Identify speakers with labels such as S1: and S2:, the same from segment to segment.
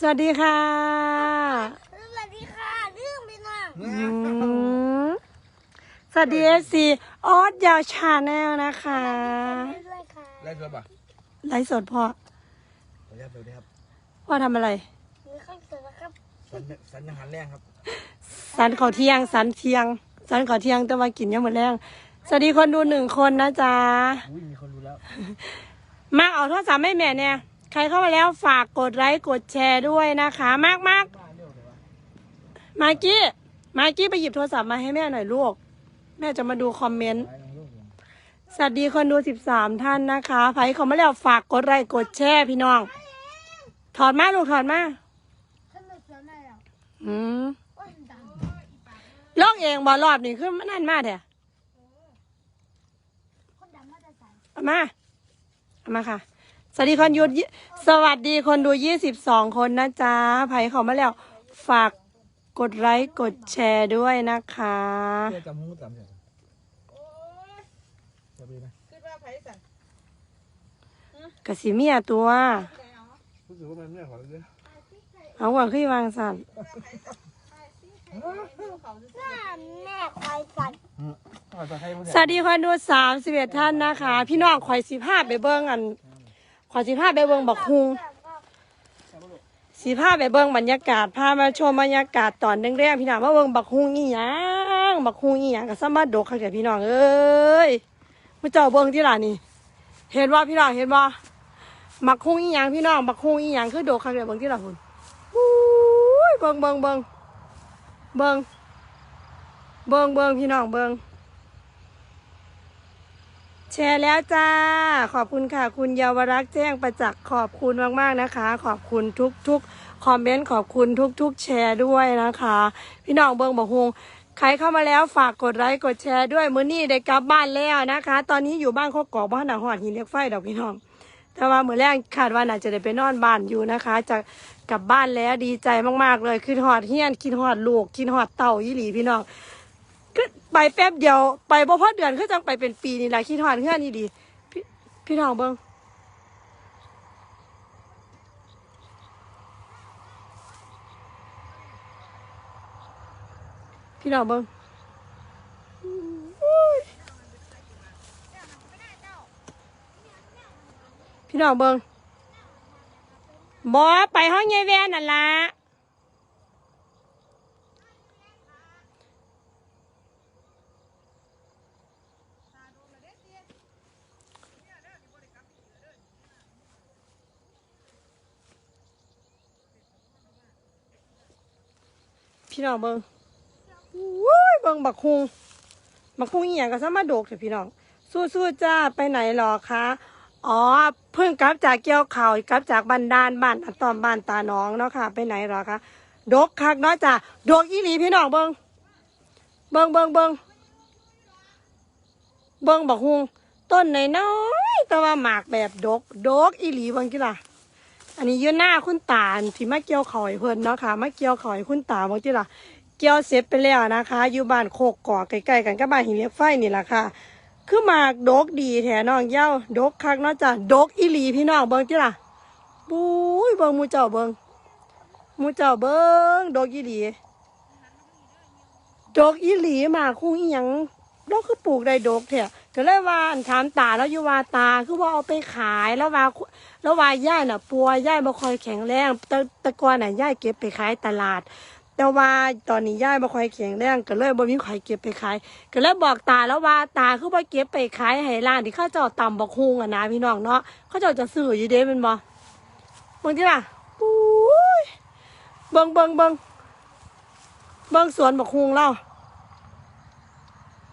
S1: สวัสดีค่ะ
S2: สวัสดีค่ะเรื่องพี่น้อง
S1: อืมสวัสดีเอซีออสยาวชาแนลนะคะ
S2: ด้วยค่ะ
S3: ไล่ตัวป่ะ
S1: ไลฟ์สดพ่อ
S3: ขออนุญาตดูนะครับ
S1: พ่อทำอะไร
S2: มีข้าวสารนะครับ
S3: สันสันอาหารแรงครับ
S1: สันขอเที่ยงสันเที่ยงสันขอเที่ยงแต่ว่ากินยังหมดแรงสวัสดีคนดูหนึ่งคนนะจ๊ะ
S3: อุ้ยมีคนรู้แล้ว
S1: มาเอาโทรศัพท์ให้แม่เนี่ยใค รเข้ามาแล้วฝากกดไลค์กดแชร์ด้วยนะคะ มากมาก
S3: มาย
S1: กกี้มากกี้ไปหยิบโทรศัพท์มาให้แม่หน่อยลูก แม่จะมาดูคอมเมนต์สวัสดีคนดูสิบสามท่านนะคะไผเขามาแล้วฝากกดไลค์กดแชร์พี่น้อง ถอดมาลูกถอดมา
S2: อื
S1: มลอกเองบอรอบนี่คือมันนั่นมากแท้
S2: คนมาจะใส่
S1: เอามาเอามาค่ะ สวัสดีคนดูยี่สวัสดีคนดูยี่สิบสองคนนะจ๊ะไผเขามาแล้ว ฝากกดไลค์กดแชร์ด้วยนะคะ
S3: เพื่อจำหูจำเสียงจะไปนะ
S4: คิดว่าไผสั่น
S1: กสิเมียตัว
S3: รู้สึกว่ามันไม่ขอเลย
S1: เอาว่าขึ้นวางสั่น
S2: หน้าแม่ควายสั่น
S3: ขอจะให้ผู้
S1: สวัสดีคนดูสามสิบเอ็ดท่านนะคะ พี่น้องข่อยสิภาพไปเบิ้งอัน ขอสิภาไปเบิ้งบักฮุงสีผ้าไปเบิ่งบรรยากาศพามาชมบรรยากาศตอนแรกๆพี่น้องมาเบิ่งบักฮุงอีหยังบักฮุงอีหยังก็สามารถดกค่ะแกพี่น้องเอ้ยมาเจ้าเบิ่งที่ล่ะนี่เห็นว่าพี่น้องเห็นว่าบักฮุงอีหยังพี่น้องบักฮุงอีหยังคือดกค่ะแกเบิ่งที่ล่ะคุณอุ้ยเบิ่งเบิ่งเบิ่งเบิ่งเบิ่งเบิ่งพี่น้องเบิ่ง แชร์แล้วจ้า ขอบคุณค่ะ คุณเยาวรักษ์แจ้งประจักษ์ขอบคุณมากๆนะคะ ขอบคุณทุกๆคอมเมนต์ขอบคุณทุก ๆ แชร์ด้วยนะคะ พี่น้องเบิงบอกฮงใครเข้ามาแล้วฝากกดไลค์กดแชร์ด้วยมื้อนี้ได้กลับบ้านแล้วนะคะ ตอนนี้อยู่บ้านโคกกอกบ้านหนาหอดหินเล็กไฟดอกพี่น้อง แต่ว่ามื้อแรกขาดว่าน่าจะได้ไปนอนบ้านอยู่นะคะ จะกลับบ้านแล้วดีใจมากๆเลยคิดหอดเฮียนคิดหอดลูกคิดหอดเต่ายี่หลีพี่น้อง ไปแป๊บเดียวไปบ่พอเดือนคือจังไปเป็นปีนี่แหละคิดหอดเฮื่อนนี่ดีพี่พี่น้องเบิงพี่น้องเบิ้งพี่น้องเบิ้งบอไปห้องยายแวนนั่นละ พี่น้องเบิ้งวุ้ยเบิ่งบักคุงบักคุงอีหยังก็สามารถโดกเถอะพี่น้อง สู้ๆจ้าไปไหนหรอคะอ๋อเพิ่งกลับจากเกี่ยวข่าวกลับจากบันดาลบ้านอัตอมบ้านตาน้องเนาะค่ะ ไปไหนหรอคะดกคักเนาะจ้าดกอีหลีพี่น้องเบิ่งเบิ่งเบิ่งเบิ่งเบิ่งบักคุงต้นไหนน้อยแต่ว่าหมากแบบดก ดกอีหลีเบิ่งกี่ล่ะ อันนี้ยืนหน้าคุณตาที่มาเกี่ยวข่อยเพิ่นเนาะค่ะมาเกี่ยวข่อยคุณตาบิ่งกี่ล่ะเกี่ยวเสร็จไปแล้วนะคะ อยู่บ้านโคกกอกใกล้ๆกันกับบ้านหินเล็กไฟนี่แหละค่ะ คือหมากดกดีแถน้องเย้าดกคักเนาะจ้ะดกอีหลีพี่น้องเบิ่งจิล่ะบุ้ยเบิ่งมูเจ้าเบิ่งมูเจ้าเบิ่งดกอีหลีดกอีหลีหมากคุ้งอีหยังดกคือปลูกได้ดกแท้ ก็เลยว่าอันถามตาแล้วอยู่ว่าตาคือว่าเอาไปขายแล้วว่าแล้วว่าย่ายน่ะปัวย่ายบ่ค่อยแข็งแรงแต่แต่ก่อนน่ะย่ายเก็บไปขายตลาด แต่ว่าตอนนี้ย่ายบ่ค่อยแข็งแรงก็เลยบ่มีใครเก็บไปขายก็เลยบอกตาแล้วว่าตาคือบ่าเก็บไปขายให้ร้านที่เขาเจ้าตำบักฮุงอะนะพี่น้องเนาะเขาเจ้าจะซื้ออยู่เด้ม่นบ่เบิ่งติล่ะปุ้ยเบิ่งเบิ่งเบิ่งเบิ่งสวนบักฮุงเรา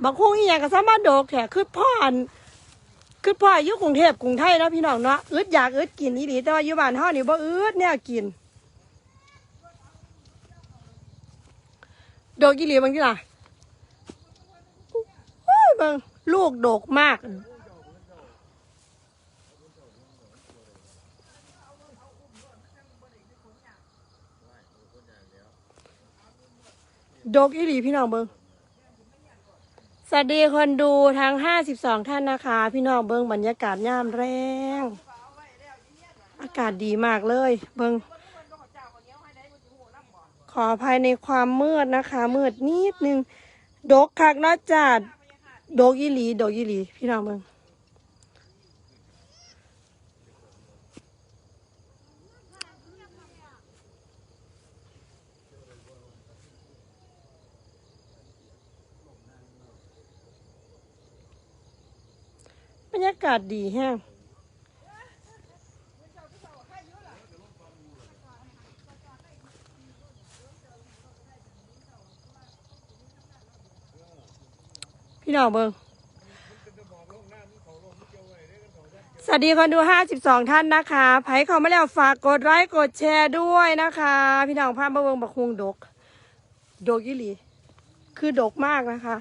S1: บักฮุงอีหยังก็สามารถโดกแท้คือพ่ออันคือพ่ออยู่กรุงเทพกรุงไทยเนาะพี่น้องเนาะอึดอยากอึดกินอีหลีแต่ว่าอยู่บ้านเฮานี่บ่อึดแนวกิน โดกกี่เหลียบางทีล่ะเฮ้ยเบางลูกโดกมากโดกอีหลีพี่น้องเบิงส วัสดีคนดูทั้งห้าสิบสองท่านนะคะ พี่น้องเบิงบรรยากาศย่ามแรง อากาศดีมากเลย เบิงขออภัยในความมืดนะคะ มืดนิดนึง ดกคักนาะจ้าดกอีหลี ดกอีหลี พี่น้องเบิ้ง รยากาศดีแฮงพี่น้องเบิงสวัสดีคนดู 52 ท่านนะคะไผเข้ามาแล้วฝากกดไลค์กดแชร์ด้วยนะคะ พี่น้องภาพมาเบิงบักฮุงดก ดกยี่หลี คือดกมากนะคะ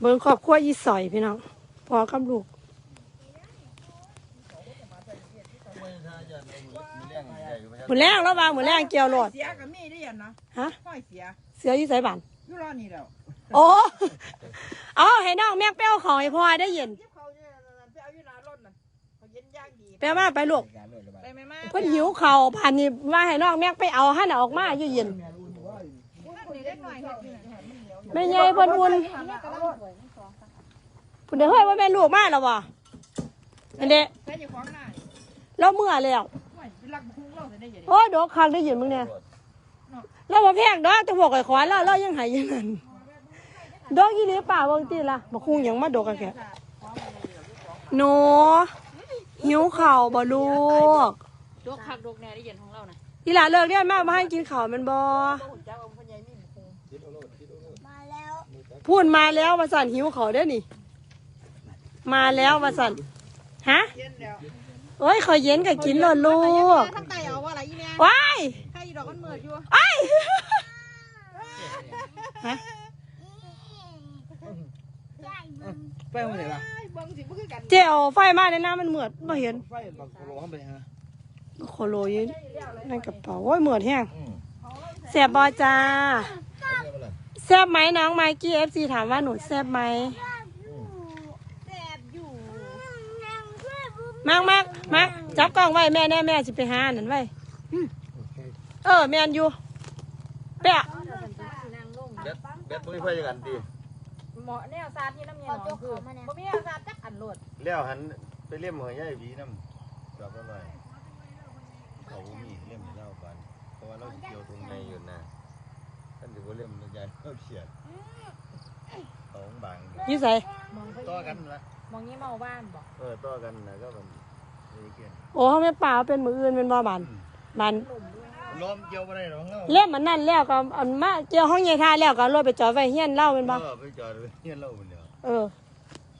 S1: เบิงขอบขั้วยี่สอยพี่น้องพอกับลูกหมือนแรงแล้วบางหมือนแรงเกี่ยวโหลด
S4: เสียกับมีได้ยันนะ
S1: ฮะ
S4: ห้อยเสีย
S1: เสือยี่สายบัน
S4: อยู่รอนี่แล้ว
S1: โอ้เอาให้น้องแม่เป้วของไอ้พ่อได้ยิน
S4: ยิบเขาเนี่ยนั่นๆไปเอาอยู่หน้ารถน่ะเขาเย็นย่างดี
S1: แป้วมาไปลูก
S4: ไปไหมมา
S1: เพิ่นหิวเข่าวผ่านนี่ว่าให้น้องแม่ไปเอาให้น่ะออกมาอยู่เย็น
S4: นี่เล็กหน่อยเฮ็ดอยู่น่ะ
S1: แม่ใหญ่เพิ่นอุ่นเพิ่นเด้อเฮ้ยว่าแม่ลูกมาแล้วบ่อันเด้
S4: ใส่อยู่ของหน้านี่
S1: เราเมื่อแล้ว
S4: ห้อยเป็นรักบุ้งเราจะได้อยังไง
S1: โอ้ยดอกคักได้ยินมึงเนี่ยเราบ่แพงดอกแต่พวกไอ้ขวานเราเรายังใหายยังนั่นดอกอีหลีป่าเบิ่งติล่ะบ่คุ้งหยังมาดอกกันแค่หนูหิวข้าวบ่ลูก
S4: ดกคักดกแน่ได้ยินของเราน่ะ
S1: อีหลาเลิกเรียนมาบ่ให้กินข้าวแมันบ่
S4: หุ่นจ้าองค์พญายมีบุ้ง
S2: มาแล้ว
S1: พูดมาแล้วว่าสั่นหิวข้าวเด้อนี่ มาแล้วว่าสั่นฮะ
S4: เย็นแล้ว
S1: โอ้ยขอยเย็นก็กินเลยลูก
S4: ทั้งไตเอาว่าอะไรอีเนี่ย
S1: ว้าย
S4: ใครอีดอกมันเหมือดอยู่
S1: ไอ้ายฮะ
S2: ใหญ่มึง
S3: ไฟมันไหนล่ะ
S4: เอ้ยเบิ่งสิบ่คือกัน
S1: เจียวไฟมาในน้ำมันเหมือดบ่เห็น
S3: ไฟบักโลเข้าไปฮะ
S1: โคโลยในกระเป๋าโอ้ยเหมือดแห้งแซ่บบอจ้า แซ่บไหมน้องไมกี้เอฟซีถามว่าหนูแซ่บไหม
S4: แสบอยู่
S2: นั่งช่วยบุ้ม
S1: มากมากมากจับกล้องไว้แม่แน่แม่สิไปหาอันนั่นไว้อืมเออแม่นอยู่เป๊ะ
S5: เบ็ดเบ็ดบ่มีไฟจักอันติ
S4: เหมาะแนวซาดที่น้ำเย็นหนองคือบ่มีแนวซาดจักอันโลด
S5: แล้วหันไปเลี่ยมหัวยายหวีนำจับแล้วหน่อยเขาบ่มีเลี่ยมให้เราปานเพราะว่าเราสิเกี่ยวตรงในอยู่นะ ท่านสิบ่เลี่ยมยายเราเขียดเขาบาง
S1: อยี่ใส่
S4: มองไป
S5: ต่อกันละ
S4: มองนี้เมาบ้านบ่
S5: เออต่อกันนะก็มันนี่เกี่ยน
S1: โอ้เขาไม่ป่าเป็นมืออื่นเป็นบ่บานบาน
S5: ล้อมเกี่ยวบ่ได้หรอกเรา
S1: เล่มมันนั่นแล้วก็อันมาเจียวห้องใหญ่ท่าแล้วก็เอารถไปจอดไว้เฮียนเล่าเป็นบ่
S5: เออไปจอดไว้เฮียนเราพุ่นเดียว
S1: เออ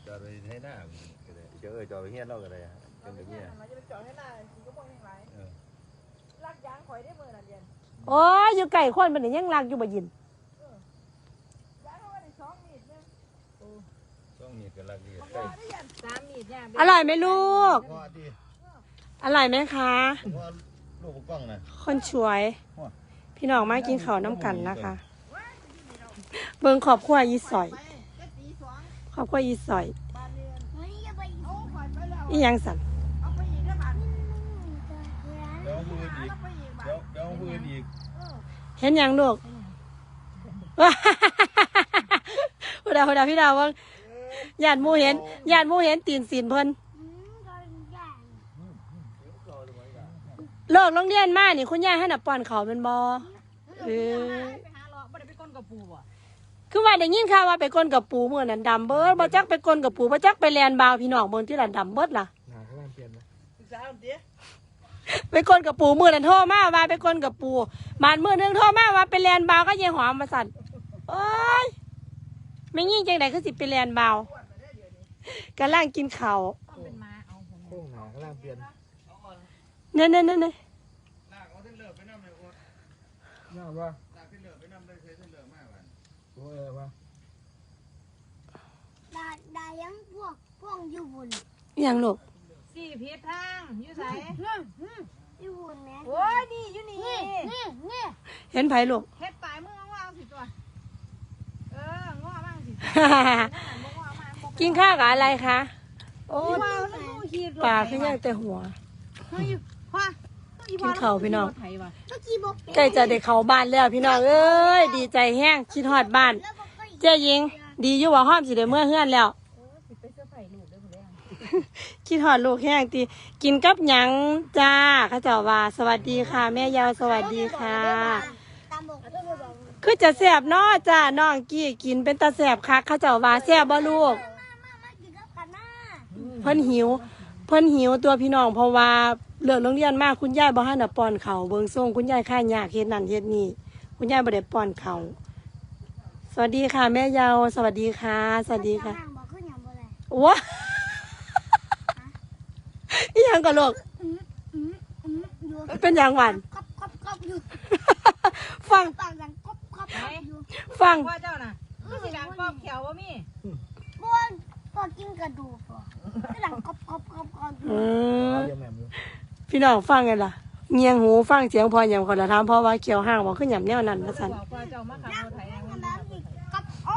S5: จอดไว้ให้หน้าพุ่นก็ได้เจอเออจอดไว้เฮียนเราก็ได้เป็นแบบนี้
S4: มันจะไปจอดให้หน้าสิก็บ่ยังไร
S5: เออ
S4: ลักยางข่อยได้มื้อนั่นเย็น
S1: โอ้ยอยู่ไก่คนมันนี่ยังรักอยู่บ่ยิน
S4: ยางเขาว่าได้สองมีดเนี่ย
S5: ต้องมีกันละเอียดใกล้
S4: สามมีดเนี่ย
S1: อร่อยไหมลูก
S5: งอดี
S1: อร่อยไหมคะ
S5: ผมว่าลูกกล้องน่ะ
S1: คนช่วย พี่น้องมากินข้าวน้ำกันนะคะ เบิ่งขอบขั้วยีสอย
S4: ไปก็ตีสอง
S1: ขอบขั้วยีสอย
S4: บานเรียน
S2: วันนี้จะไปอยู่
S4: เอาข่อยไปแล้ว
S1: อีหยังสัน
S4: เอาไปอีกได้บาน
S5: เดี๋ยวมืออีก
S4: เอาไปอีกบา
S5: เดี๋ยวนเดี๋ยวมืออีก
S1: เห็นหยังลูกพูดดาพูดดาพี่ดาวว่าญาติหมูเห็นญาติหมูเห็นตีนสีนเพิ่น
S2: อืมก็ใหญ่
S1: เลิกโรงเรียนมานี่คุณยายให้น่ะป้อนเขาวเป็นบอเออ
S4: ไปหาเลาะบ่ได้ไปก้นกับปูบ่
S1: คือว่าได้ยินข่าวว่าไปก้นกับปูเมื่อนั้นดำเบิดบ่จักไปก้นกับปูบ่จักไปแลนบาวพี่น้องเบิ่งที่ละดำเบิดล่ะ
S3: หนาข้างล่างเปลี่ยนนะ
S4: ศึกษาเอาเด้
S1: ไปก้นกับปูมื่อนั้นโทรมาว่าไปก้นกับปูบานมือหนึงโทรมาว่าไปแลนบาวก็ยังหอมมาสั่นโอ้ยไม่ยิ่งจังใดคือสิไปแลนบาวกำลังกินข้าว
S4: เอาเป็นมาเอาผม
S3: โค้งหนาข้างล่างเปลี่ยน
S1: เน่เน่เน่เน่
S5: ลากเอาเส้นเลือดไปน้ำเลยโอ้ย
S3: น่าว่า
S5: ลากเส้นเลือดไปน้ำเลยใช้เส้นเลือดมากกว่า
S3: โอ้เออว่า
S2: ดาดายังพวกพวกอยู่บน
S1: อหย่างลูก
S4: สี่ผิดทางอยู่ไส
S2: อยู่บนแม่
S4: โอ้ยนี่อยู่นี่
S2: นี่นี่นี่
S1: เห็นไผลูก
S4: เฮ็ดปลายมือง้อเอาสิตัว เออง้อบ้างสิบ่ง้อมาบ่
S1: กินข้าวกับอะไรคะ โอ้
S4: โอ้ยว่ามันดูขีด
S1: ปลาขึ้นยังแต่หัว
S4: เฮ้ยพอพ่อ
S1: กินข้าวพี่น้อง
S4: ไถว่ะ
S2: เมื่อกี้บอก
S1: ใกล้จะได้เข้าบ้านแล้วพี่น้องเอ้ย ดีใจแห้งคิดฮอดบ้าน
S2: แล้วบอกก็
S1: เจ๊ยิง ดีอยู่ว่าห้อมสิได้เมื่อเฮือนแล้ว คิดฮอดลูกแห้งตีกินกับหยังจ้าเข้าเจ้าว่า สวัสดีค่ะ แม่ยาวสวัสดีค่ะ
S2: ตามบอกก็บอก
S1: คือจะแสบเนาะจ้าน้องกี้กินเป็นตาแสบคักเข้าเจ้าว่าแสบบ่ลูก
S2: มามามากินกับกันนะ
S1: เพิ่นหิว เพิ่นหิวตัวพี่น้องเพราะว่าเลิกโรงเรียนมาคุณยายบ่ทันได้ป้อนข้าวเบิ่งส่งคุณยายค่ายากเฮ็ดนั่นเฮ็ดนี่คุณยายบ่ได้ป้อนข้าวสวัสดีค่ะ แม่ยาวสวัสดีค่ะ สวัสดีค่ะ
S2: ข้างบอกขึ้นอย่างบ่เลย
S1: ว้า อีหยังก็ลูก
S2: อืมอืมอืมอยู่
S1: เป็นหยังหวัน
S2: ก๊อบก๊อบก๊อบอยู่
S1: ฟัง
S2: ปากดังก๊อบก๊อบก๊อบอยู่
S1: ฟัง
S4: พ่อเจ้าน่ะคือสิดังกอบแขวว่ามี
S2: บ้วนพอกินกระดูกป่ะก็ดังก๊อบก๊อบก๊อบก๊อบอยู่
S1: อืม
S3: เอาเรียมแหม่มอยู่
S1: พี่น้องฟังกันล่ะเงียงหูฟังเสียงพอหยำคนละถามเพราะว่าเกี่ยวห้างบอกขึ้นหยำแนวนั้นว่าซั่น
S4: บอกพ่อเจ้ามาขับรถไถเอง
S2: ทำแบบนี้ก๊อบโอ้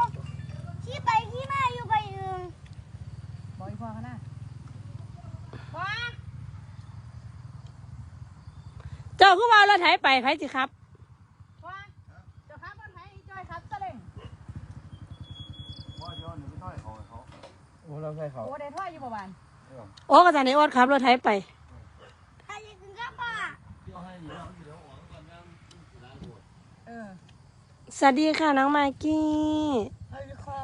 S2: ขี้ไปขี้มาอยู่ไปอื่น
S4: บอกอีพ่อเขานะพ่อ
S1: เจ้าคือว่าเราไถไปไผสิครับ
S4: พ่อเจ้าขับรถไถอีจอยขับซะเลย
S5: พ่อเดี๋ยวหนึ่งไม่ค่อยเอาให้เขา
S3: โอ้เราใส่เขา
S4: โอ้ได้ท่ออยู่ประมาณ
S1: โอ้กระจายในอดครับรถไถไป
S2: ใครจะกินข้าวป่ะ
S4: เออ
S1: สวัสดีค่ะน้องมากกี้
S2: เอาเลยค่ะ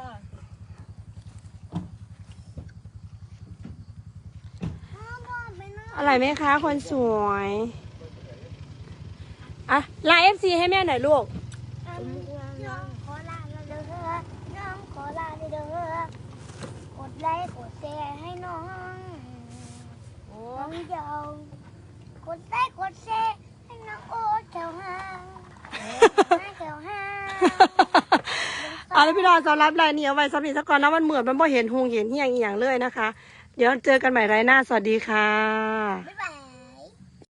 S2: พ่อบอกไปนะ
S1: อร่อยไหมคะ คนสวย อะไลน์เอฟซีให้แม่หน่อยลูก
S2: น้องขอลาเด้อน้องขอลาเด้อกดไลค์กดแชร์ให้น้อง
S4: โอ้
S2: น้องเยาวกดไลค์กดแชร์ให้น้องโอ๊ตแถวห้างห้าแถวห้าง
S1: เอาละพี่น้องสำหรับรายนี้เอาไว้สำหรับสักก่อนนะมันเหมือนมันบ่เห็นหงเห็นเฮียงอีหยังเลยนะคะ เดี๋ยวเจอกันใหม่รายหน้า สวัสดีค่ะ